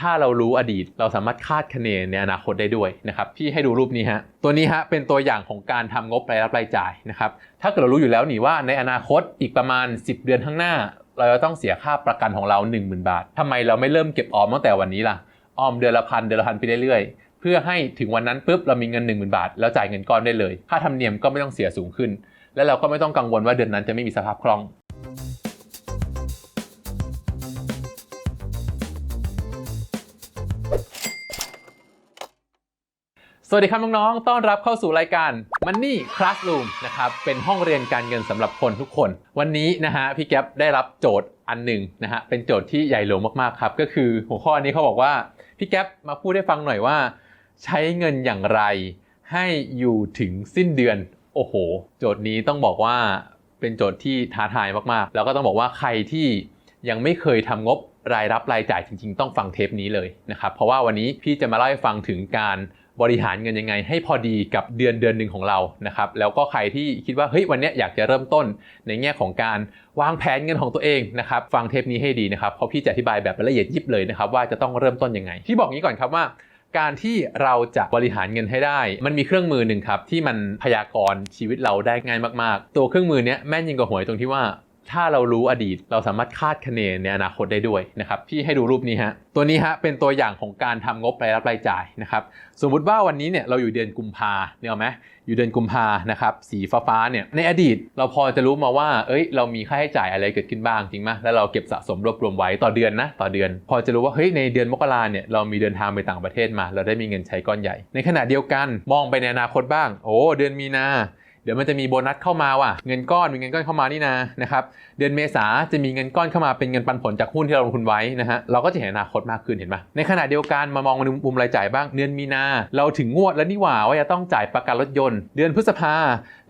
ถ้าเรารู้อดีต เราสามารถคาดคะเนในอนาคตได้ด้วยนะครับพี่ให้ดูรูปนี้ฮะตัวนี้ฮะเป็นตัวอย่างของการทำงบรายรับรายจ่ายนะครับถ้าเกิดเรารู้อยู่แล้วนี่ว่าในอนาคตอีกประมาณ 10 เดือนข้างหน้า เราจะต้องเสียค่าประกันของเรา 10,000 บาททำไมเราไม่เริ่มเก็บออมตั้งแต่วันนี้ล่ะออมเดือนละพันเดือนละพันไปเรื่อยๆ เพื่อให้ถึงวันนั้นปุ๊บเรามีเงิน 10,000 บาท แล้วจ่ายเงินก้อนได้เลย ค่าธรรมเนียมก็ไม่ต้องเสียสูงขึ้น และเราก็ไม่ต้องกังวลว่าเดือนนั้นจะไม่มีสภาพคล่อง สวัสดีครับน้องๆ ต้อนรับเข้าสู่รายการ Money Classroom นะครับ เป็นห้องเรียนการเงินสำหรับคนทุกคน วันนี้นะฮะพี่แก๊ปได้รับโจทย์อันหนึ่งนะฮะ เป็นโจทย์ที่ใหญ่หลวงมากๆครับ ก็คือหัวข้อนี้เขาบอกว่า พี่แก๊ปมาพูดให้ฟังหน่อยว่า ใช้เงินอย่างไร ให้อยู่ถึงสิ้นเดือน โอ้โห โจทย์นี้ต้องบอกว่าเป็นโจทย์ที่ท้าทายมากๆ แล้วก็ต้องบอกว่าใครที่ยังไม่เคยทำงบรายรับรายจ่ายจริง ๆ ต้องฟังเทปนี้เลยนะครับ เพราะว่าวันนี้พี่จะมาเล่าให้ฟังถึงการ บริหารเงินยังไง ให้พอดีกับเดือนเดือนหนึ่งของเรานะครับแล้วก็ใครที่คิดว่าเฮ้ยวันนี้อยากจะเริ่มต้นในแง่ของการวางแผนเงินของตัวเองนะครับฟังเทปนี้ให้ดีนะครับเพราะพี่จะอธิบายแบบละเอียดยิบเลยนะครับว่าจะต้องเริ่มต้นยังไงพี่บอกงี้ก่อนครับว่าการที่เราจะบริหารเงินให้ได้ มันมีเครื่องมือหนึ่งครับที่มันพยากรณ์ชีวิตเราได้ง่ายมาก ๆ ตัวเครื่องมือนี้แม่นยิ่งกว่าหวยตรงที่ว่า ถ้าเรารู้อดีตเราสามารถคาดคะเนในอนาคตได้ด้วยนะครับ พี่ให้ดูรูปนี้ฮะ ตัวนี้ฮะเป็นตัวอย่างของการทำงบรายรับรายจ่ายนะครับ สมมุติว่าวันนี้เนี่ยเราอยู่เดือนกุมภาเนี่ยไหมอยู่เดือนกุมภานะครับ สีฟ้าๆเนี่ย ในอดีตเราพอจะรู้มาว่า เอ้ย เรามีค่าใช้จ่ายอะไรเกิดขึ้นบ้างจริงไหมแล้วเราเก็บสะสมรวบรวมไว้ต่อเดือนนะ ต่อเดือน พอจะรู้ว่า เฮ้ย ในเดือนมกราเนี่ย เรามีเดินทางไปต่างประเทศมา เราได้มีเงินใช้ก้อนใหญ่ ในขณะเดียวกัน มองไปในอนาคตบ้าง โอ้ เดือนมีนา เดี๋ยวมันจะมีโบนัสเข้ามาว่ะเงินก้อนมีเงินก้อนเข้ามานี่นะนะครับเดือนเมษาจะมีเงินก้อนเข้ามาเป็นเงินปันผลจากหุ้นที่เราลงทุนไว้นะฮะเราก็จะเห็นอนาคตมากขึ้นเห็นไหมในขณะเดียวกันมามองมุมรายจ่ายบ้างเดือนมีนาเราถึงงวดแล้วนี่หว่าว่าจะต้องจ่ายประกันรถยนต์ เดือนพฤษภา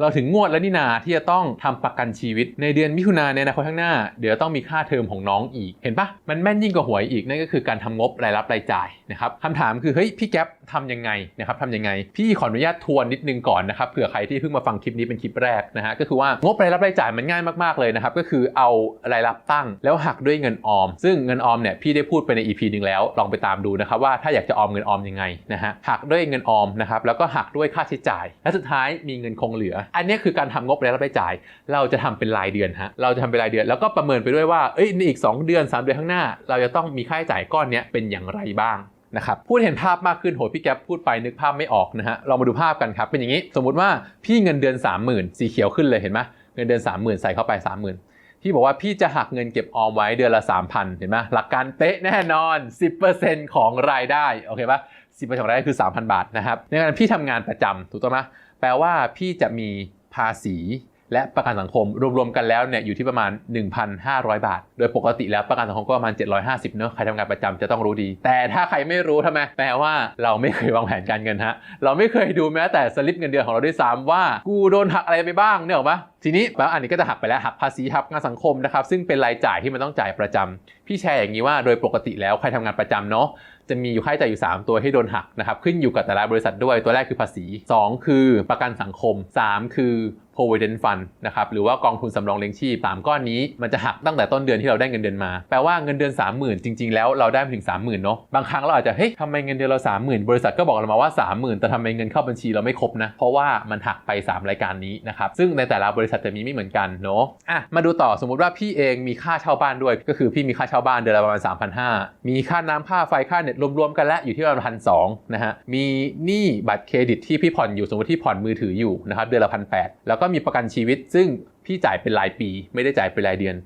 เราถึงงวดแล้วนี่นาที่จะต้องทำประกันชีวิต ในเดือนมิถุนาในอนาคตข้างหน้า เดี๋ยวต้องมีค่าเทอมของน้องอีกเห็นปะมันแม่นยิ่งกว่าหวยอีกนั่นก็คือการทำงบรายรับรายจ่ายนะครับคำถามคือเฮ้ยพี่แก๊ปทำยังไงนะครับทำยังไง พี่ขออนุญาตทวนนิดนึงก่อนนะครับเผื่อใครที่เพิ่งมาฟังคลิปนี้เป็นคลิปแรกนะฮะก็คือว่างบรายรับรายจ่ายมันง่ายมากๆเลยนะครับก็คือเอารายรับตั้งแล้วหักด้วยเงินออม ซึ่งเงินออมเนี่ยพี่ได้พูดไปใน EP หนึ่งแล้วลองไปตามดูนะครับว่าถ้าอยากจะออมเงินออมยังไงนะฮะหักด้วยเงินออมนะครับแล้วก็หักด้วยค่าใช้จ่าย และสุดท้ายมีเงินคงเหลือ อันนี้คือการทำงบรายรับรายจ่าย เราจะทำเป็นรายเดือนฮะเราจะทำเป็นรายเดือนแล้วก็ประเมินไปด้วยว่าเอ้ยในอีก 2 เดือน 3 เดือนข้างหน้า เราจะต้องมีค่าใช้จ่ายก้อนนี้เป็นอย่างไรบ้าง นะครับพูดเห็นภาพมากขึ้นโหพี่แก๊ปพูดไปนึกภาพไม่ออกนะฮะเรามาดูภาพกันครับ เป็นอย่างนี้สมมุติว่าพี่เงินเดือน 30,000 สีเขียวขึ้นเลยเห็นไหมเงินเดือน 30,000 ใส่เข้าไป 30,000 พี่บอกว่าพี่จะหักเงินเก็บออมไว้เดือนละ 3,000 เห็นไหมหลักการเป๊ะแน่นอน 10%ของรายได้โอเคปะ10%ของรายได้คือ 3,000 บาทนะครับในการพี่ทำงานประจำถูกต้องไหมแปลว่าพี่จะมีภาษี และประกันสังคมรวมๆกันแล้วเนี่ยอยู่ที่ประมาณ 1,500 บาท โดยปกติแล้วประกันสังคมก็ประมาณ 750เนอะใครทำงานประจำจะต้องรู้ดี แต่ถ้าใครไม่รู้ทำไมแปลว่าเราไม่เคยวางแผนการเงินฮะเราไม่เคยดูแม้แต่สลิปเงินเดือนของเราด้วยซ้ำว่ากูโดนหักอะไรไปบ้างเนี่ยหรอปะทีนี้แล้วอันนี้ก็จะหักไปแล้วหักภาษีหักงานสังคมนะครับซึ่งเป็นรายจ่ายที่มันต้องจ่ายประจำพี่แชร์อย่างนี้ว่าโดยปกติแล้วใครทำงานประจำเนาะจะมีอยู่ค่าใช้จ่ายอยู่ 3 ตัวให้โดนหักนะครับขึ้นอยู่กับแต่ละบริษัทด้วยตัวแรกคือภาษี 2 คือประกันสังคม 3 คือ provident fund นะครับหรือว่ากองทุนสำรองเลี้ยงชีพ3ก้อนนี้มันจะหักตั้งแต่ต้นเดือนที่เราได้เงินเดือนมา แปลว่าเงินเดือน 30,000 จริง ๆ แล้วเราได้ถึง 30,000เนาะบางครั้งเราอาจจะเฮ้ยทำไมเงินเดือนเรา 30,000 บริษัทก็บอกเรามาว่า 30,000 แต่ทำไมเงินเข้าบัญชีเราไม่ครบนะ เพราะว่ามันหักไป 3 รายการนี้นะครับซึ่งในแต่ละบริษัทจะมีไม่เหมือนกันเนาะอะมาดูต่อสมมุติว่าพี่เองมีค่าเช่าบ้านด้วย ก็คือพี่มีค่าเช่าบ้านเดือนละประมาณ 3,500 มีค่าน้ำค่าไฟค่าเน็ตรวมๆกันแล้วอยู่ที่ประมาณพันสองนะฮะมีหนี้บัตรเครดิตที่พี่ผ่อนอยู่สมมติที่ผ่อนมือถืออยู่นะครับเดือนละพันแแล้วก็มีประกันชีวิต ซึ่งพี่จ่ายเป็นรายปี ไม่ได้จ่ายเป็นรายเดือน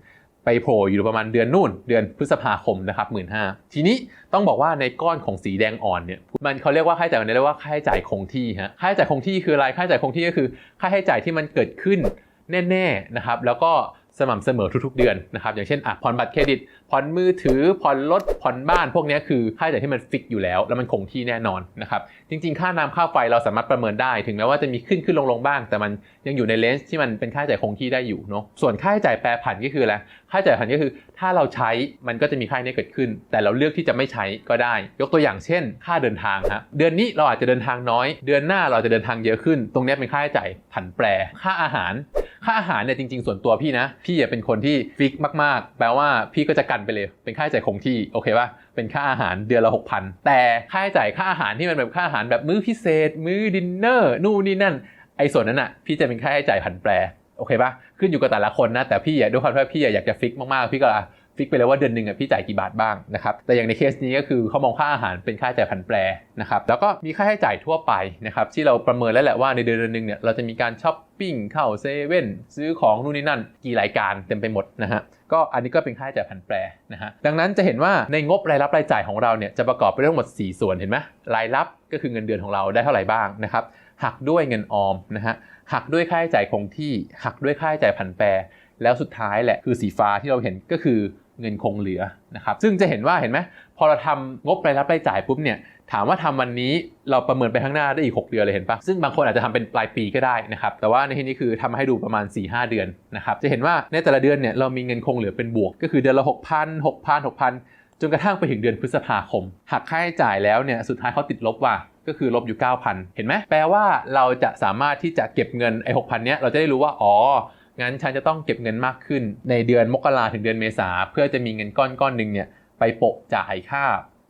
ไปโผล่อยู่ประมาณเดือนนู่น เดือนพฤษภาคมนะครับหมื่นห้าทีนี้ต้องบอกว่าในก้อนของสีแดงอ่อนเนี่ยมันเขาเรียกว่าค่าใช้จ่ายมันเรียกว่าค่าใช้จ่ายคงที่ฮะค่าใช้จ่ายคงที่คืออะไรค่าใช้จ่ายคงที่ก็คือ ค่าใช้จ่ายที่มันเกิดขึ้นแน่ๆนะครับแล้วก็ สม่ำเสมอทุกๆเดือนนะครับอย่างเช่นอะผ่อนบัตรเครดิตผ่อนมือถือผ่อนรถผ่อนบ้าน พวกนี้คือค่าใช้จ่ายที่มันฟิกอยู่แล้ว แล้วมันคงที่แน่นอนนะครับจริง ๆ ค่าน้ำค่าไฟเราสามารถประเมินได้ ถึงแม้ว่าจะมีขึ้นขึ้นลงลงบ้าง แต่มันยังอยู่ในเลนส์ที่มันเป็นค่าใช้จ่ายคงที่ได้อยู่เนาะส่วนค่าใช้จ่ายแปรผันก็คืออะไรค่าใช้จ่ายผันก็คือ ถ้าเราใช้มันก็จะมีค่านี้เกิดขึ้น แต่เราเลือกที่จะไม่ใช้ก็ได้ ยกตัวอย่างเช่น ค่าเดินทางฮะเดือนนี้เราอาจจะเดินทางน้อย เดือนหน้าเราจะเดินทางเยอะขึ้น ตรงนี้เป็นค่าใช้จ่ายผันแปร ค่าอาหาร ค่าอาหารเนี่ยจริง ๆ ส่วนตัวพี่นะ พี่อย่าเป็นคนที่ฟิกมาก ๆ แปลว่าพี่ก็จะกันไปเลย เป็นค่าใช้จ่ายคงที่โอเคป่ะเป็นค่าอาหารเดือนละ6,000แต่ค่าใช้จ่ายค่าอาหารที่มันแบบค่าอาหารแบบมื้อพิเศษ มื้อดินเนอร์นู่นนี่นั่นไอ้ส่วนนั้นอะพี่จะเป็นค่าใช้จ่ายผันแปรโอเคป่ะขึ้นอยู่กับแต่ละคนนะแต่พี่อย่าด้วยความที่ว่าพี่อะอยากจะฟิกมากๆพี่ก็ ฟิกไปเลยว่าเดือนหนึ่งอะพี่จ่ายกี่บาทบ้างนะครับแต่อย่างในเคสนี้ก็คือเขามองค่าอาหารเป็นค่าใช้จ่ายผันแปรนะครับแล้วก็มีค่าใช้จ่ายทั่วไปนะครับที่เราประเมินแล้วแหละว่าในเดือนหนึ่งเนี่ยเราจะมีการช้อปปิ้งเข้าเซเว่นซื้อของนู่นนี่นั่น กี่รายการเต็มไปหมดนะฮะก็อันนี้ก็เป็นค่าใช้จ่ายผันแปรนะฮะดังนั้นจะเห็นว่าในงบรายรับรายจ่ายของเราเนี่ยจะประกอบไปด้วยทั้งหมด 4 ส่วนเห็นไหมรายรับก็คือเงินเดือนของเราได้เท่าไหร่บ้างนะครับหักด้วยเงินออมนะฮะหักด้วยค่าใช้จ่ายคงที่หักด้วยค่าใช้จ่ายผันแปรแล้วสุดท้ายแหละคือสีฟ้าที่เราเห็นก็คือ เงินคงเหลือนะครับซึ่งจะเห็นว่าเห็นไหมพอเราทำงบรายรับรายจ่ายปุ๊บเนี่ยถามว่าทำวันนี้เราประเมินไปข้างหน้าได้อีก 6 เดือนเลยเห็นปะซึ่งบางคนอาจจะทำเป็นปลายปีก็ได้นะครับแต่ว่าในที่นี้คือทำมาให้ดูประมาณ 4-5 เดือนนะครับจะเห็นว่าในแต่ละเดือนเนี่ยเรามีเงินคงเหลือเป็นบวก ก็คือเดือนละ6,000 6,000 6,000 จนกระทั่งไปถึงเดือนพฤษภาคมหักค่าใช้จ่ายแล้วเนี่ยสุดท้ายเขาติดลบว่ะก็คือลบอยู่ 9,000 เห็นไหมแปลว่าเราจะสามารถที่จะเก็บเงินไอ้6,000เนี้ยเราจะได้รู้ว่าอ๋อ งั้นฉันจะต้องเก็บเงินมากขึ้นในเดือนมกราถึงเดือนเมษาเพื่อจะมีเงินก้อนก้อนหนึ่งเนี่ยไปโปะจ่ายค่า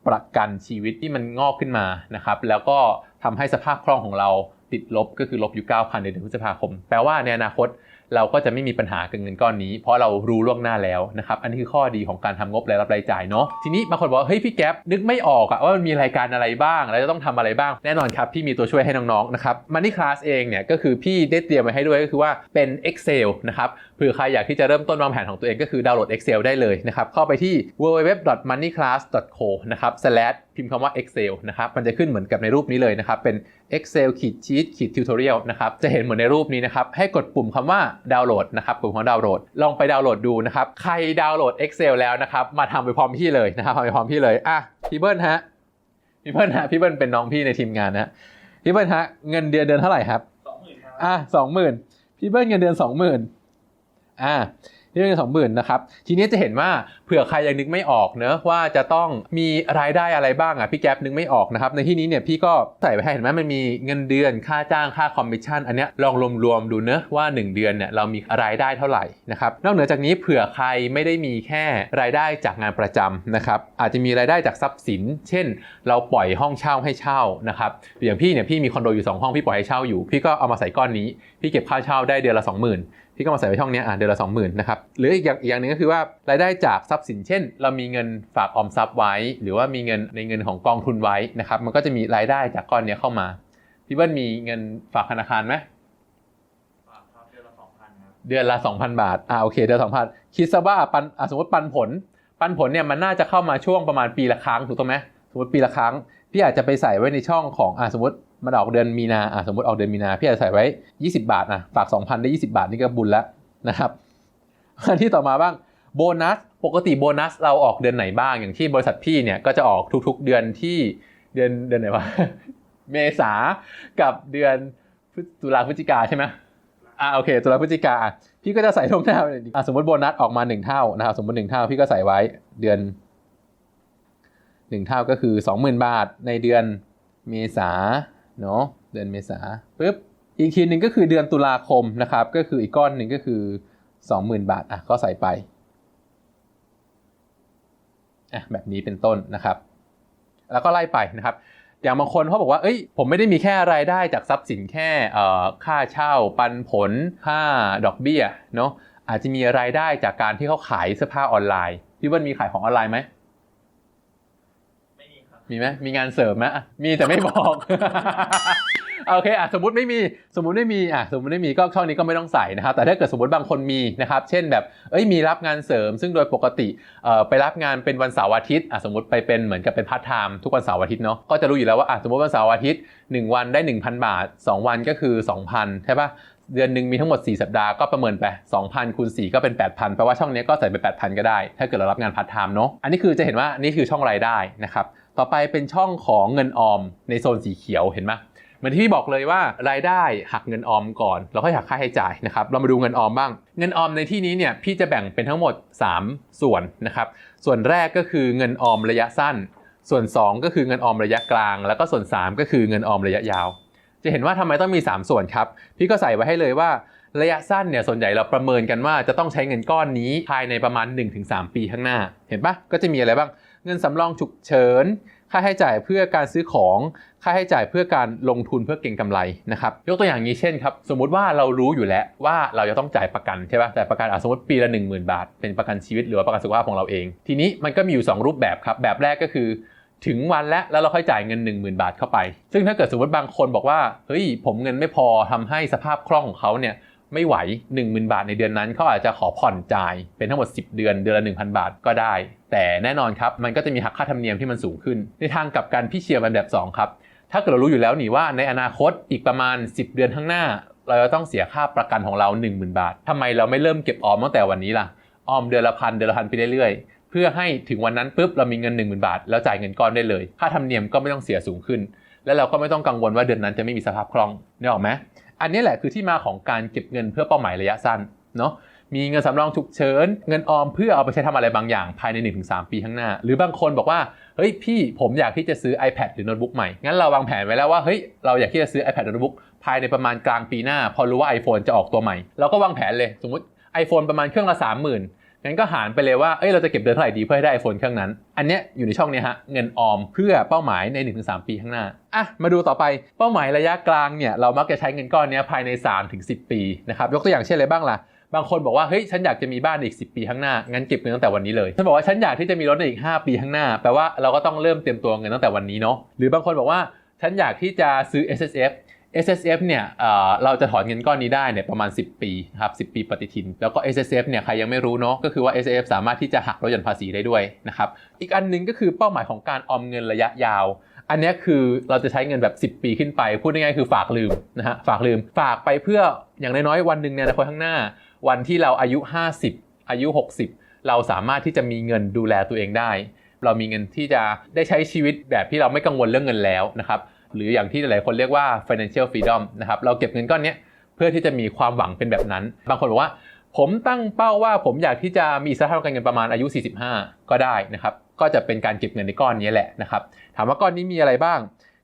ประกันชีวิตที่มันงอกขึ้นมานะครับ แล้วก็ทำให้สภาพคล่องของเราติดลบก็คือลบอยู่9,000ในเดือนพฤษภาคม แปลว่าในอนาคต เราก็จะไม่มีปัญหากับเงินก้อนนี้ เพราะเรารู้ล่วงหน้าแล้วนะครับ อันนี้คือข้อดีของการทำงบรายรับรายจ่ายเนาะ ทีนี้บางคนบอกเฮ้ยพี่แก๊ปนึกไม่ออกอะว่ามันมีรายการอะไรบ้าง แล้วจะต้องทำอะไรบ้าง แน่นอนครับ พี่มีตัวช่วยให้น้องๆนะครับ Money Class เองเนี่ยก็คือพี่ได้เตรียมไว้ให้ด้วยก็คือว่าเป็น Excel นะครับเผื่อใครอยากที่จะเริ่มต้นวางแผนของตัวเองก็คือดาวน์โหลด Excel ได้เลยนะครับเข้าไปที่ www.moneyclass.co นะครับ slash พิมพ์คำว่า Excel นะครับ มันจะขึ้นเหมือนกับในรูปนี้เลยนะครับ เป็น Excel ขีดชีตขีด tutorial นะครับ จะเห็นเหมือนในรูปนี้นะครับ ให้กดปุ่มคำว่าดาวน์โหลดนะครับ ปุ่มของดาวน์โหลด ลองไปดาวน์โหลดดูนะครับ ใครดาวน์โหลด Excel แล้วนะครับ มาทำไปพร้อมพี่เลยนะครับทำไปพร้อมพี่เลย อะ พี่เบิ้ลฮะ พี่เบิ้ลฮะ พี่เบิ้ลเป็นน้องพี่ในทีมงานนะ พี่เบิ้ลฮะ เงินเดือนเดือนเท่าไหร่ครับสองหมื่นครับอะสองหมื่นพี่เบิ้ลเงินเดือนสองหมื่นอ่า พี่เบิ้ลเงินสองหมื่นนะครับ ทีนี้จะเห็นว่าเผื่อใครยังนึกไม่ออกเนอะว่าจะต้องมีรายได้อะไรบ้างอะพี่แก๊ปนึกไม่ออกนะครับ ในที่นี้เนี่ยพี่ก็ใส่ไปให้เห็นไหมมันมีเงินเดือนค่าจ้างค่าคอมมิชชั่นอันเนี้ยลองรวมๆดูเนอะว่า 1 เดือนเนี่ยเรามีรายได้เท่าไหร่นะครับนอกเหนือจากนี้เผื่อใครไม่ได้มีแค่รายได้จากงานประจำนะครับอาจจะมีรายได้จากทรัพย์สิน เช่น เราปล่อยห้องเช่าให้เช่านะครับอย่างพี่เนี่ยพี่มีคอนโดอยู่สองห้องพี่ปล่อยให้เช่าอยู่ พี่ก็เอามาใส่ก้อนนี้ พี่เก็บค่าเช่าได้เดือนละ 20,000 พี่ก็มาใส่ไว้ช่องเนี้ยอะเดือนละ20,000นะครับหรืออีกอย่างอีกอย่างหนึ่งก็คือว่ารายได้จากทรัพย์สินเช่น เรามีเงินฝากออมทรัพย์ไว้ หรือว่ามีเงินในเงินของกองทุนไว้นะครับมันก็จะมีรายได้จากก้อนเนี้ยเข้ามาพี่เบิ้ลมีเงินฝากธนาคารไหมฝากครับเดือนละสองพันครับเดือนละ2,000 บาท อ่าโอเค เดือนละ2,000คิดซะว่าปันอะสมมติปันผล ปันผลเนี่ยมันน่าจะเข้ามาช่วงประมาณปีละครั้งถูกต้องไหมสมมติปีละครั้ง พี่อาจจะไปใส่ไว้ในช่องของอ่าสมมติ มันออกเดือนมีนาอ่าสมมติออกเดือนมีนาพี่อาจจะใส่ไว้ 20 บาทนะฝาก2,000ได้ 20 บาทนี่ก็บุญแล้วนะครับอันที่ต่อมาบ้างโบนัสปกติโบนัสเราออกเดือนไหนบ้างอย่างที่บริษัทพี่เนี่ยก็จะออกทุกๆเดือนที่เดือนเดือนไหนวะเมษากับเดือนตุลาพฤศจิกาใช่ไหมอ่าโอเคตุลาพฤศจิกาพี่ก็จะใส่ลงหน้าเลยอะสมมติโบนัสออกมาหนึ่งเท่านะครับสมมติหนึ่งเท่าพี่ก็ใส่ไว้เดือนหนึ่งเท่าก็คือสองหมื่นบาทในเดือนเมษา เนาะเดือนเมษาปุ๊บอีกทีหนึ่งก็คือเดือนตุลาคมนะครับ ก็คืออีกก้อนหนึ่งก็คือสองหมื่นบาทอะก็ใส่ไปอะแบบนี้เป็นต้นนะครับ แล้วก็ไล่ไปนะครับอย่างบางคนเขาบอกว่า เอ้ย ผมไม่ได้มีแค่รายได้จากทรัพย์สินแค่ค่าเช่า ปันผล ค่าดอกเบี้ย เนาะอาจจะมีรายได้จากการที่เขาขายเสื้อผ้าออนไลน์ พี่เบิ้ลมีขายของออนไลน์ไหม มีไหมมีงานเสริมไหมมีแต่ไม่บอก โอเคอะสมมติไม่มีสมมติไม่มีอะสมมติไม่มีก็ช่องนี้ก็ไม่ต้องใส่นะครับ แต่ถ้าเกิดสมมติบางคนมีนะครับ เช่นแบบเอ้ยมีรับงานเสริม ซึ่งโดยปกติเอ่อไปรับงานเป็นวันเสาร์อาทิตย์อะสมมติไปเป็นเหมือนกับเป็นพาร์ทไทม์ทุกวันเสาร์อาทิตย์เนาะก็จะรู้อยู่แล้วว่าอะสมมติวันเสาร์อาทิตย์ 1 วันได้ 1,000 บาท 2 วันก็คือ 2,000ใช่ปะเดือนหนึ่งมีทั้งหมด 4 สัปดาห์ก็ประเมินไป 2,000คูณ4ก็เป็น 8,000แปลว่าช่องนี้ก็ใส่ไป 8,000 ก็ได้ ถ้าเกิดเรารับงานพาร์ทไทม์เนาะอันนี้คือจะเห็นว่านี่คือช่องรายได้นะครับ ต่อไปเป็นช่องของเงินออมในโซนสีเขียวเห็นไหมเหมือนที่พี่บอกเลยว่ารายได้หักเงินออมก่อน แล้วค่อยหักค่าใช้จ่ายนะครับเรามาดูเงินออมบ้าง เงินออมในที่นี้เนี่ยพี่จะแบ่งเป็นทั้งหมด 3 ส่วนนะครับส่วนแรกก็คือเงินออมระยะสั้น ส่วน 2 ก็คือเงินออมระยะกลาง แล้วก็ส่วน 3 ก็คือเงินออมระยะยาว จะเห็นว่าทำไมต้องมี 3 ส่วนครับพี่ก็ใส่ไว้ให้เลยว่าระยะสั้นเนี่ยส่วนใหญ่เราประเมินกันว่าจะต้องใช้เงินก้อนนี้ภายในประมาณ 1-3 ปีข้างหน้า เห็นปะก็จะมีอะไรบ้าง เงินสำรองฉุกเฉิน ค่าใช้จ่ายเพื่อการซื้อของ ค่าใช้จ่ายเพื่อการลงทุนเพื่อเก็งกำไรนะครับ ยกตัวอย่างนี้เช่นครับ สมมุติว่าเรารู้อยู่แล้วว่าเราจะต้องจ่ายประกันใช่ปะจ่ายประกันสมมติปีละ 1 0,000 บาท เป็นประกันชีวิตหรือประกันสุขภาพของเราเอง ทีนี้มันก็มีอยู่ 2 รูปแบบครับ แบบแรกก็คือถึงวันแล้วแล้วเราค่อยจ่ายเงิน 10,000 บาทเข้าไป ซึ่งถ้าเกิดสมมติบางคนบอกว่า เฮ้ย ผมเงินไม่พอทำให้สภาพคล่องของเขาเนี่ยไม่ไหว 10,000 บาทในเดือนนั้นเขาอาจจะขอผ่อนจ่ายเป็นทั้งหมด 10 เดือนเดือนละ 1,000 บาทก็ได้ แต่แน่นอนครับมันก็จะมีหักค่าธรรมเนียมที่มันสูงขึ้น ในทางกลับกันพี่เชียร์มันแบบ2ครับถ้าเกิดเรารู้อยู่แล้วนี่ว่าในอนาคตอีกประมาณ 10 เดือนข้างหน้า เราจะต้องเสียค่าประกันของเรา 10,000 บาททำไมเราไม่เริ่มเก็บออมตั้งแต่วันนี้ล่ะออมเดือนละพันเดือนละพันไปเรื่อยๆ เพื่อให้ถึงวันนั้นปุ๊บเรามีเงิน 10,000 บาท แล้วจ่ายเงินก้อนได้เลย ค่าธรรมเนียมก็ไม่ต้องเสียสูงขึ้น แล้วเราก็ไม่ต้องกังวลว่าเดือนนั้นจะไม่มีสภาพคล่องนึกออกไหมอันนี้แหละคือที่มาของการเก็บเงินเพื่อเป้าหมายระยะสั้นเนาะ มีเงินสำรองฉุกเฉิน เงินออมเพื่อเอาไปใช้ทำอะไรบางอย่างภายใน 1-3 ปีข้างหน้า หรือบางคนบอกว่า เฮ้ยพี่ผมอยากที่จะซื้อ iPad หรือโน้ตบุ๊กใหม่ งั้นเราวางแผนไว้แล้วว่า เฮ้ยเราอยากที่จะซื้อ iPad หรือโน้ตบุ๊กภายในประมาณกลางปีหน้า พอรู้ว่า iPhone จะออกตัวใหม่ เราก็วางแผนเลย สมมติ iPhone ประมาณเครื่องละ30,000งั้นก็หารไปเลยว่า เอ้ย เราจะเก็บเดือนเท่าไหร่ดีเพื่อให้ได้ iPhone เครื่องนั้น อันเนี้ยอยู่ในช่องนี้ฮะ เงินออมเพื่อเป้าหมายใน 1-3 ปีข้างหน้า อะ มาดูต่อไปเป้าหมายระยะกลางเนี่ย เรามักจะใช้เงินก้อนเนี้ยภายใน 3-10 ปีนะครับ ยกตัวอย่างเช่นอะไรบ้างล่ะ บางคนบอกว่าเฮ้ยฉันอยากจะมีบ้านอีก 10 ปีข้างหน้างั้นเก็บเงินตั้งแต่วันนี้เลยฉันบอกว่าฉันอยากที่จะมีรถในอีก 5 ปีข้างหน้าแปลว่าเราก็ต้องเริ่มเตรียมตัวเงินตั้งแต่วันนี้เนาะหรือบางคนบอกว่าฉันอยากที่จะซื้อ S S F S S F เนี่ยเอ่อเราจะถอนเงินก้อนนี้ได้เนี่ยประมาณ 10 ปีครับ10 ปีปฏิทิน แล้วก็ S S F เนี่ยใครยังไม่รู้เนาะก็คือว่า S S F สามารถที่จะหักลดหย่อนภาษีได้ด้วยนะครับอีกอันหนึงก็คือเป้าหมายของการออมเงินระยะยาวอันนี้คือเราจะใช้เงินแบบ 10 ปีขึ้นไป พูดง่ายๆคือฝากลืมนะฮะฝากลืมฝากไปเพื่ออย่างน้อยๆวันหนึ่งในอนคตข้างหน้า วันที่เราอายุ 50 อายุ 60 เราสามารถที่จะมีเงินดูแลตัวเองได้ เรามีเงินที่จะได้ใช้ชีวิตแบบที่เราไม่กังวลเรื่องเงินแล้วนะครับหรืออย่างที่หลายๆคนเรียกว่า financial freedom นะครับเราเก็บเงินก้อนนี้เพื่อที่จะมีความหวังเป็นแบบนั้น บางคนบอกว่า ผมตั้งเป้าว่าผมอยากที่จะมีอิสรภาพการเงินประมาณอายุ 45 ก็ได้นะครับก็จะเป็นการเก็บเงินในก้อนนี้แหละนะครับถามว่าก้อนนี้มีอะไรบ้าง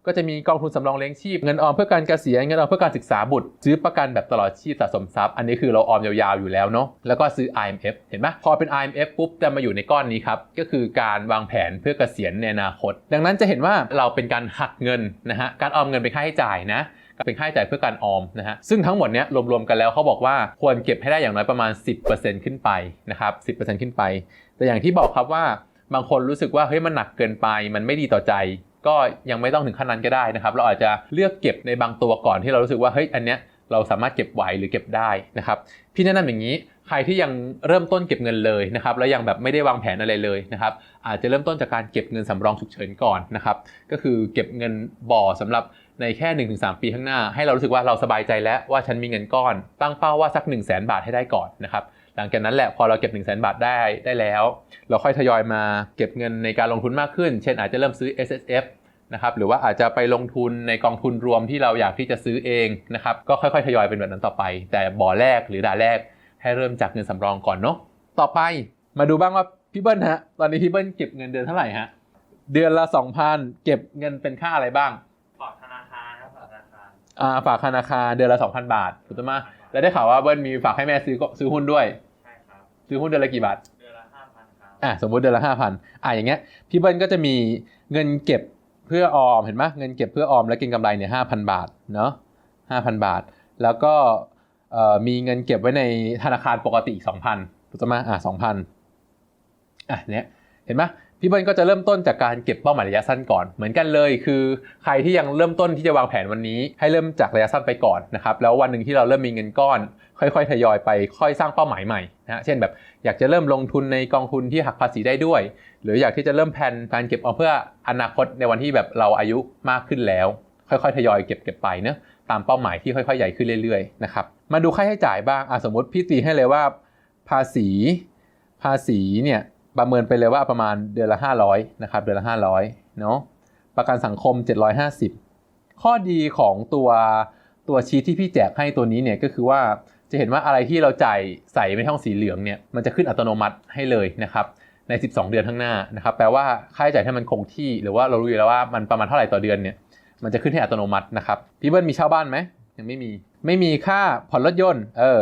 ก็จะมีกองทุนสำรองเลี้ยงชีพเงินออมเพื่อการเกษียณเงินออมเพื่อการศึกษาบุตร ซื้อประกันแบบตลอดชีพสะสมทรัพย์ อันนี้คือเราออมยาวๆอยู่แล้วเนาะแล้วก็ซื้อ IMF เห็นไหมพอเป็น IMF ปุ๊บจะมาอยู่ในก้อนนี้ครับก็คือการวางแผนเพื่อเกษียณในอนาคต ดังนั้นจะเห็นว่าเราเป็นการหักเงินนะฮะการออมเงินเป็นค่าใช้จ่ายนะเป็นค่าใช้จ่ายเพื่อการออมนะฮะ ซึ่งทั้งหมดเนี้ยรวมๆกันแล้วเขาบอกว่าควรเก็บให้ได้อย่างน้อยประมาณ 10%ขึ้นไปนะครับ10%ขึ้นไป แต่อย่างที่บอกครับว่าบางคนรู้สึกว่าเฮ้ยมันหนักเกินไป มันไม่ดีต่อใจ ก็ยังไม่ต้องถึงขั้นนั้นก็ได้นะครับ เราอาจจะเลือกเก็บในบางตัวก่อนที่เรารู้สึกว่าเฮ้ยอันเนี้ยเราสามารถเก็บไหวหรือเก็บได้นะครับ พี่แนะนำอย่างนี้ใครที่ยังเริ่มต้นเก็บเงินเลยนะครับแล้วยังแบบไม่ได้วางแผนอะไรเลยนะครับ อาจจะเริ่มต้นจากการเก็บเงินสำรองฉุกเฉินก่อนนะครับ ก็คือเก็บเงินบ่อสำหรับในแค่ 1-3 ปีข้างหน้า ให้เรารู้สึกว่าเราสบายใจแล้วว่าฉันมีเงินก้อน ตั้งเป้าว่าสัก 1 0 0 0 0แบาทให้ได้ก่อนนะครับ หลังจากนั้นแหละพอเราเก็บ1 0 0 0 0แบาทได้ได้แล้ว เราค่อยทยอยมาเก็บเงินในการลงทุนมากขึ้น เช่นอาจจะเริ่มซื้อ S S F นะครับหรือว่าอาจจะไปลงทุนในกองทุนรวมที่เราอยากที่จะซื้อเองนะครับก็ค่อยๆทยอยเป็นแบบนั้นต่อไป แต่บ่อแรกหรือด่านแรกให้เริ่มจากเงินสำรองก่อนเนาะต่อไปมาดูบ้างว่าพี่เบิ้ลฮะตอนนี้พี่เบิ้ลเก็บเงินเดือนเท่าไหร่ฮะเดือนละ2,000เก็บเงินเป็นค่าอะไรบ้าง ฝากธนาคารครับฝากธนาคารอ่าฝากธนาคารเดือนละ2,000 บาทถูกต้องไหม แล้วได้ข่าวว่าเบิ้ลมีฝากให้แม่ซื้อก็ซื้อหุ้นด้วยใช่ครับซื้อหุ้นเดือนละกี่บาทเดือนละห้าพันครับอะสมมุติเดือนละห้าพันอะอย่างเงี้ยพี่เบิ้ลก็จะมีเงินเก็บเพื่อออมเห็นไหมเงินเก็บเพื่อออมและเก็งกำไรเนี่ยห้าพันบาทเนาะห้าพันบาท แล้วก็เอ่อมีเงินเก็บไว้ในธนาคารปกติอีกสองพันถูกต้องไหมอะสองพันอะเนี้ยเห็นไหม พี่เบิ้ลก็จะเริ่มต้นจากการเก็บเป้าหมายระยะสั้นก่อน เหมือนกันเลยคือใครที่ยังเริ่มต้นที่จะวางแผนวันนี้ ให้เริ่มจากระยะสั้นไปก่อนนะครับแล้ววันหนึ่งที่เราเริ่มมีเงินก้อน ค่อยๆทยอยไปค่อยสร้างเป้าหมายใหม่นะฮะเช่นแบบอยากจะเริ่มลงทุนในกองทุนที่หักภาษีได้ด้วย หรืออยากที่จะเริ่มแผนการเก็บเอาเพื่ออนาคตในวันที่แบบเราอายุมากขึ้นแล้ว ค่อยๆทยอยเก็บเก็บไปเนะตามเป้าหมายที่ค่อยๆใหญ่ขึ้นเรื่อยๆนะครับมาดูค่าใช้จ่ายบ้างอะสมมติพี่ตีให้เลยว่า ภาษี ภาษีเนี่ย ประเมินไปเลยว่าประมาณเดือนละ 500นะครับเดือนละ 500เนาะประกันสังคม 750 ข้อดีของตัวตัวชีทที่พี่แจกให้ตัวนี้เนี่ยก็คือว่าจะเห็นว่าอะไรที่เราจ่ายใส่ในช่องสีเหลืองเนี่ยมันจะขึ้นอัตโนมัติให้เลยนะครับใน 12 เดือนข้างหน้านะครับแปลว่าค่าใช้จ่ายที่มันคงที่หรือว่าเรารู้อยู่แล้วว่ามันประมาณเท่าไหร่ต่อเดือนเนี่ยมันจะขึ้นให้อัตโนมัตินะครับพี่เบิ้ลมีเช่าบ้านไหมยังไม่มีไม่มีค่าผ่อนรถยนต์เออ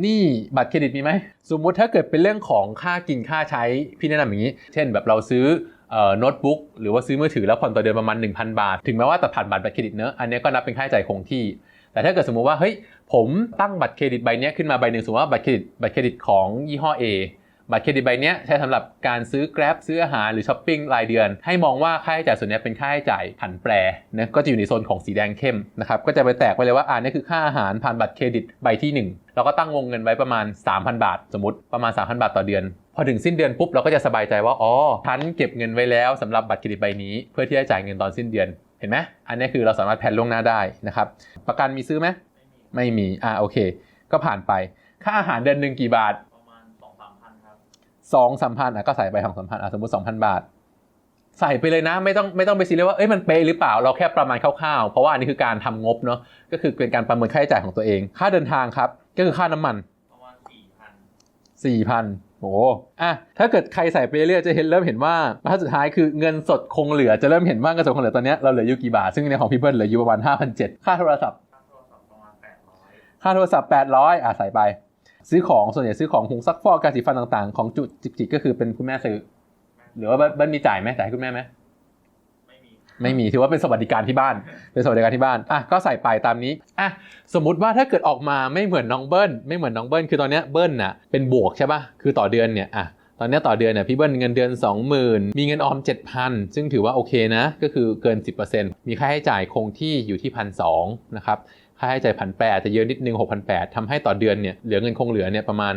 หนี่บัตรเครดิตมีไหม สมมุติถ้าเกิดเป็นเรื่องของค่ากินค่าใช้พี่แนะนำอย่างนี้ เช่นแบบเราซื้อเอ่อโน้ตบุ๊กหรือว่าซื้อมือถือแล้วผ่อนต่อเดือนประมาณ 1,000 บาท ถึงแม้ว่าตัดผ่านบัตรเครดิตเนอะอันนี้ก็นับเป็นค่าใช้จ่ายคงที่ แต่ถ้าเกิดสมมุติว่าเฮ้ยผมตั้งบัตรเครดิตใบนี้ขึ้นมาใบหนึ่งสมมติว่าบัตรเครดิตบัตรเครดิตของยี่ห้อ A บัตรเครดิตใบนี้ใช้สำหรับการซื้อ Grab ซื้ออาหารหรือช้อปปิ้งรายเดือน ให้มองว่าค่าใช้จ่ายส่วนนี้เป็นค่าใช้จ่ายผันแปรนะก็จะอยู่ในโซนของสีแดงเข้มนะครับก็จะไปแตกไปเลยว่าอ่านี่คือค่าอาหารผ่านบัตรเครดิตใบที่หนึ่ง เราก็ตั้งวงเงินไว้ประมาณ 3,000 บาท สมมติประมาณ 3,000 บาทต่อเดือน พอถึงสิ้นเดือนปุ๊บเราก็จะสบายใจว่าอ๋อฉันเก็บเงินไว้แล้วสำหรับบัตรเครดิตใบนี้ เพื่อที่จะจ่ายเงินตอนสิ้นเดือนเห็นไหมอันนี้คือเราสามารถแพลนล่วงหน้าได้นะครับประกันมีซื้อไหมไม่มีไม่มีอ่าโอเค ก็ผ่านไป ค่าอาหารเดือนหนึ่งกี่บาทประมาณสองสามพันครับสองสามพันอะก็ใส่ไปสองสามพันอะสมมติสองพันบาทใส่ไปเลยนะไม่ต้องไม่ต้องไปซีเรียสว่าเอ้ยมันเป๊ะหรือเปล่าเราแค่ประมาณคร่าวๆ เพราะว่าอันนี้คือการทำงบเนาะก็คือเป็นการประเมินค่าใช้จ่ายของตัวเอง ค่าเดินทางครับ ก็คือค่าน้ำมันประมาณสี่พันสี่พันโอ้อะถ้าเกิดใครใส่ไปเรื่อยๆจะเห็นเริ่มเห็นว่าบรรทัดสุดท้ายคือเงินสดคงเหลือจะเริ่มเห็นว่าเงินสดคงเหลือตอนเนี้ยเราเหลืออยู่กี่บาท ซึ่งในของพี่เบิ้ลเหลืออยู่ประมาณ5,700ค่าโทรศัพท์ค่าโทรศัพท์ประมาณแปดร้อยค่าโทรศัพท์800อะใส่ไป ซื้อของส่วนใหญ่ซื้อของหุงซักฟอกการสีฟันต่างๆ ของจุจิกจิกก็คือเป็นคุณแม่ซื้อ หรือว่าเบิ้ลเบิ้ลมีจ่ายไหมจ่ายให้คุณแม่ไหม ไม่มีถือว่าเป็นสวัสดิการที่บ้าน เป็นสวัสดิการที่บ้านอะก็ใส่ไปตามนี้อะสมมุติว่าถ้าเกิดออกมาไม่เหมือนน้องเบิ้ลไม่เหมือนน้องเบิ้ลคือตอนเนี้ยเบิ้ลน่ะเป็นบวกใช่ป่ะคือต่อเดือนเนี่ยอะตอนเนี้ยต่อเดือนเนี่ยพี่เบิ้ลเงินเดือน 20,000 มีเงินออม 7,000 ซึ่งถือว่าโอเคนะ ก็คือเกิน 10%มีค่าใช้จ่ายคงที่อยู่ที่1,200นะครับค่าใช้จ่ายผันแปรอาจจะเยอะนิดนึง 6,800ทำให้ต่อเดือนเนี่ยเหลือเงินคงเหลือเนี่ยประมาณ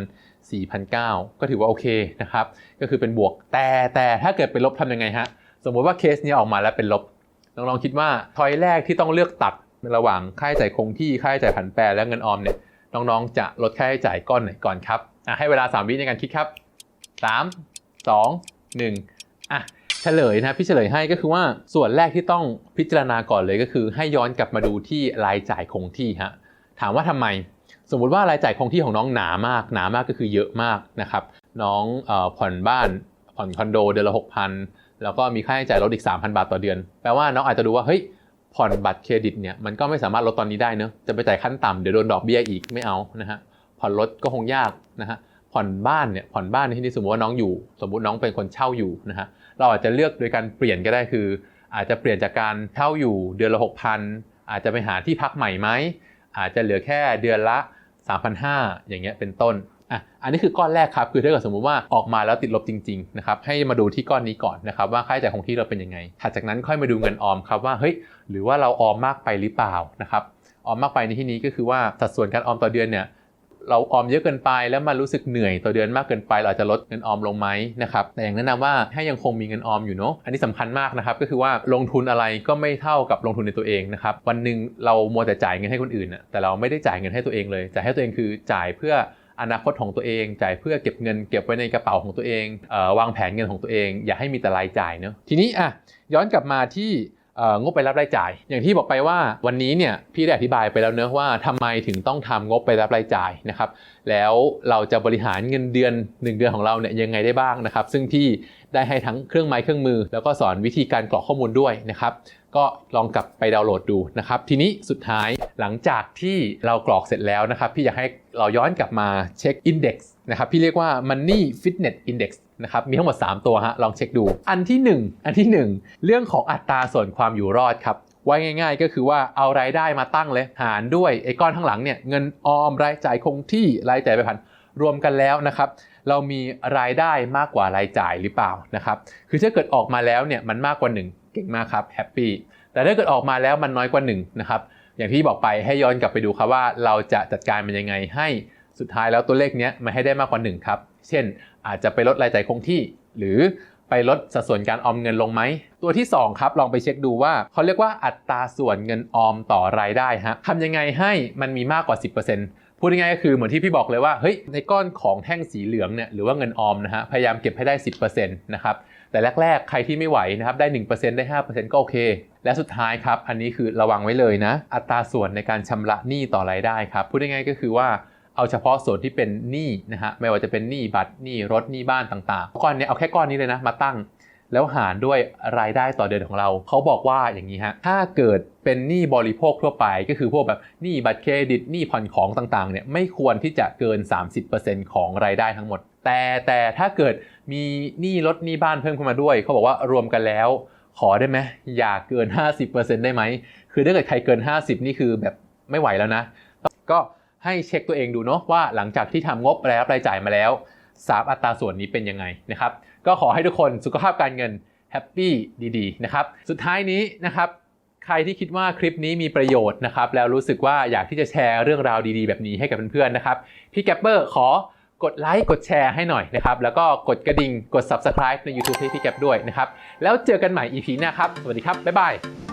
4,900 ก็ถือว่าโอเคนะครับก็คือเป็นบวกแต่แต่ถ้าเกิดเป็นลบทำยังไงฮะ สมมติว่าเคสเนี้ยออกมาแล้วเป็นลบน้องๆคิดว่าทอยแรกที่ต้องเลือกตัดระหว่างค่าใช้จ่ายคงที่ค่าใช้จ่ายผันแปรและเงินออมเนี่ยน้องๆจะลดค่าใช้จ่ายก้อนไหนก่อนครับอะให้เวลา 3 วิในการคิดครับ 3 2 1อะเฉลยนะพี่เฉลยให้ก็คือว่าส่วนแรกที่ต้องพิจารณาก่อนเลยก็คือ ให้ย้อนกลับมาดูที่รายจ่ายคงที่ฮะถามว่าทำไม สมมุติว่ารายจ่ายคงที่ของน้องหนามากหนามากก็คือเยอะมากนะครับน้องออผ่อนบ้านผ่อนคอนโดเดือนละ6,000 แล้วก็มีค่าใช้จ่ายลดอีก 3,000 บาทต่อเดือน แปลว่าน้องอาจจะดูว่าเฮ้ยผ่อนบัตรเครดิตเนี่ยมันก็ไม่สามารถลดตอนนี้ได้เนอะจะไปจ่ายขั้นต่ำเดี๋ยวโดนดอกเบี้ยอีกไม่เอานะฮะผ่อนรถก็คงยากนะฮะผ่อนบ้านเนี่ยผ่อนบ้านในที่นี้สมมติว่าน้องอยู่ สมมติน้องเป็นคนเช่าอยู่นะฮะเราอาจจะเลือกโดยการเปลี่ยนก็ได้คือ อาจจะเปลี่ยนจากการเช่าอยู่เดือนละ6,000อาจจะไปหาที่พักใหม่ไหมอาจจะเหลือแค่เดือนละ 3,500อย่างเงี้ยเป็นต้น อะอันนี้คือก้อนแรกครับ คือถ้าเกิดสมมุติว่าออกมาแล้วติดลบจริงๆนะครับให้มาดูที่ก้อนนี้ก่อนนะครับว่าค่าใช้จ่ายคงที่เราเป็นยังไงถัดจากนั้นค่อยมาดูเงินออมครับว่าเฮ้ยหรือว่าเราออมมากไปหรือเปล่านะครับออมมากไปในที่นี้ก็คือว่าสัดส่วนการออมต่อเดือนเนี่ยเราออมเยอะเกินไปแล้วมันรู้สึกเหนื่อยต่อเดือนมากเกินไป เราอาจจะลดเงินออมลงไหมนะครับแต่อย่างแนะนำว่าให้ยังคงมีเงินออมอยู่เนาะอันนี้สำคัญมากนะครับก็คือว่าลงทุนอะไรก็ไม่เท่ากับลงทุนในตัวเองนะครับวันหนึ่งเรามัวแต่จ่ายเงินให้คนอื่นน่ะแต่เราไม่ได้จ่ายเงินให้ตัวเองเลยจ่ายให้ตัวเองคือจ่ายเพื่อ อนาคตของตัวเอง จ่ายเพื่อเก็บเงินเก็บไว้ในกระเป๋าของตัวเองเออวางแผนเงินของตัวเอง อย่าให้มีแต่รายจ่ายเนาะทีนี้อะย้อนกลับมาที่งบไปรับรายจ่าย อย่างที่บอกไปว่าวันนี้เนี่ยพี่ได้อธิบายไปแล้วเนอะว่าทำไมถึงต้องทำงบไปรับรายจ่ายนะครับแล้วเราจะบริหารเงินเดือน 1 เดือนของเราเนี่ยยังไงได้บ้างนะครับ ซึ่งพี่ได้ให้ทั้งเครื่องไม้เครื่องมือ แล้วก็สอนวิธีการกรอกข้อมูลด้วยนะครับ ก็ลองกลับไปดาวน์โหลดดูนะครับทีนี้สุดท้ายหลังจากที่เรากรอกเสร็จแล้วนะครับพี่อยากให้เราย้อนกลับมาเช็ค Index นะครับพี่เรียกว่า Money Fitness Index นะครับมีทั้งหมด 3 ตัวฮะลองเช็คดู อันที่ 1 อันที่ 1 เรื่องของอัตราส่วนความอยู่รอดครับว่าง่ายๆ ก็คือว่าเอารายได้มาตั้งเลย หารด้วยไอ้ก้อนข้างหลังเนี่ยเงินออมรายจ่ายคงที่รายจ่ายไปพันรวมกันแล้วนะครับเรามีรายได้มากกว่ารายจ่ายหรือเปล่านะครับคือถ้าเกิดออกมาแล้วเนี่ยมันมากกว่า 1 ก่งมากครับแฮปปี้แต่ถ้าเกิดออกมาแล้วมันน้อยกว่า1นะครับอย่างที่บอกไปให้ย้อนกลับไปดูครับว่าเราจะจัดการมันยังไงให้สุดท้ายแล้วตัวเลขเนี้ยมันให้ได้มากกว่า1ครับเช่น อาจจะไปลดรายจ่ายคงที่ หรือไปลดสัดส่วนการออมเงินลงไหม ตัวที่ 2 ครับ ลองไปเช็คดูว่าเขาเรียกว่าอัตราส่วนเงินออมต่อรายได้ฮะทำยังไงให้มันมีมากกว่า 10% พูดง่ายๆก็คือเหมือนที่พี่บอกเลยว่าเฮ้ยในก้อนของแท่งสีเหลืองเนี่ยหรือว่าเงินออมนะฮะพยายามเก็บให้ได้ 10%นะครับแต่แรกๆ ใครที่ไม่ไหวนะครับได้ 1%ได้ 5%ก็โอเค และสุดท้ายครับอันนี้คือระวังไว้เลยนะ อัตราส่วนในการชำระหนี้ต่อรายได้ครับพูดง่ายๆก็คือว่าเอาเฉพาะส่วนที่เป็นหนี้นะฮะไม่ว่าจะเป็นหนี้บัตรหนี้รถหนี้บ้านต่างๆก้อนเนี้ยเอาแค่ก้อนนี้เลยนะมาตั้ง แล้วหารด้วยรายได้ต่อเดือนของเรา เขาบอกว่าอย่างนี้ฮะ ถ้าเกิดเป็นหนี้บริโภคทั่วไป ก็คือพวกแบบหนี้บัตรเครดิตหนี้ผ่อนของต่างๆเนี่ยไม่ควรที่จะเกิน 30%ของรายได้ทั้งหมด แต่แต่ถ้าเกิดมีหนี้รถหนี้บ้านเพิ่มขึ้นมาด้วย เขาบอกว่ารวมกันแล้วขอได้ไหมอย่าเกิน 50%ได้ไหม คือถ้าเกิดใครเกิน 50 นี่คือแบบไม่ไหวแล้วนะ ก็ให้เช็คตัวเองดูเนาะว่าหลังจากที่ทำงบรายรับรายจ่ายมาแล้วสามอัตราส่วนนี้เป็นยังไงนะครับ ก็ขอให้ทุกคนสุขภาพการเงินแฮปปี้ดีๆนะครับ สุดท้ายนี้นะครับใครที่คิดว่าคลิปนี้มีประโยชน์นะครับ แล้วรู้สึกว่าอยากที่จะแชร์เรื่องราวดีๆ แบบนี้ให้กับเพื่อนๆนะครับ พี่แกปเปอร์ขอกดไลค์กดแชร์ให้หน่อยนะครับ แล้วก็กดกระดิ่งกด subscribe ใน YouTube ให้พี่แกปด้วยนะครับ แล้วเจอกันใหม่ EP หน้าครับ สวัสดีครับ บ๊ายบาย